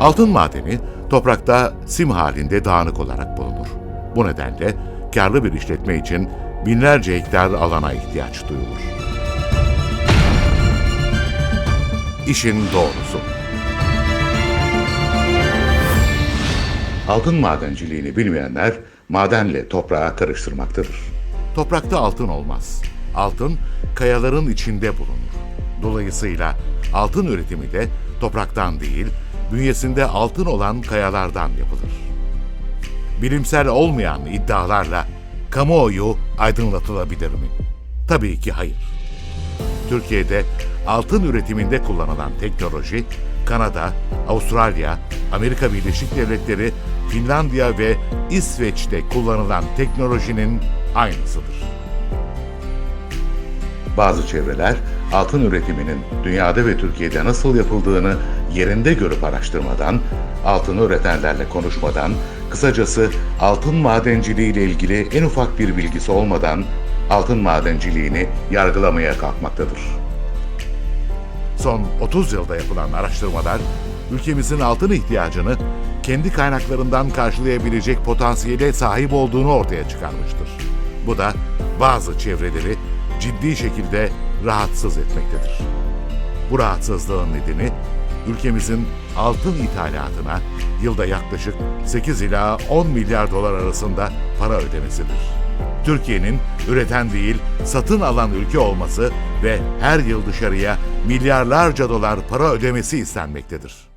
Altın madeni toprakta sim halinde dağınık olarak bulunur. Bu nedenle karlı bir işletme için binlerce hektar alana ihtiyaç duyulur. İşin doğrusu. Altın madenciliğini bilmeyenler madenle toprağı karıştırmaktadır. Toprakta altın olmaz. Altın kayaların içinde bulunur. Dolayısıyla altın üretimi de topraktan değil, bünyesinde altın olan kayalardan yapılır. Bilimsel olmayan iddialarla kamuoyu aydınlatılabilir mi? Tabii ki hayır. Türkiye'de altın üretiminde kullanılan teknoloji, Kanada, Avustralya, Amerika Birleşik Devletleri, Finlandiya ve İsveç'te kullanılan teknolojinin aynısıdır. Bazı çevreler altın üretiminin dünyada ve Türkiye'de nasıl yapıldığını yerinde görüp araştırmadan, altını üretenlerle konuşmadan, kısacası altın madenciliği ile ilgili en ufak bir bilgisi olmadan altın madenciliğini yargılamaya kalkmaktadır. Son 30 yılda yapılan araştırmalar, ülkemizin altın ihtiyacını kendi kaynaklarından karşılayabilecek potansiyele sahip olduğunu ortaya çıkarmıştır. Bu da bazı çevreleri ciddi şekilde rahatsız etmektedir. Bu rahatsızlığın nedeni ülkemizin altın ithalatına yılda yaklaşık 8 ila 10 milyar dolar arasında para ödemesidir. Türkiye'nin üreten değil, satın alan ülke olması ve her yıl dışarıya milyarlarca dolar para ödemesi istenmektedir.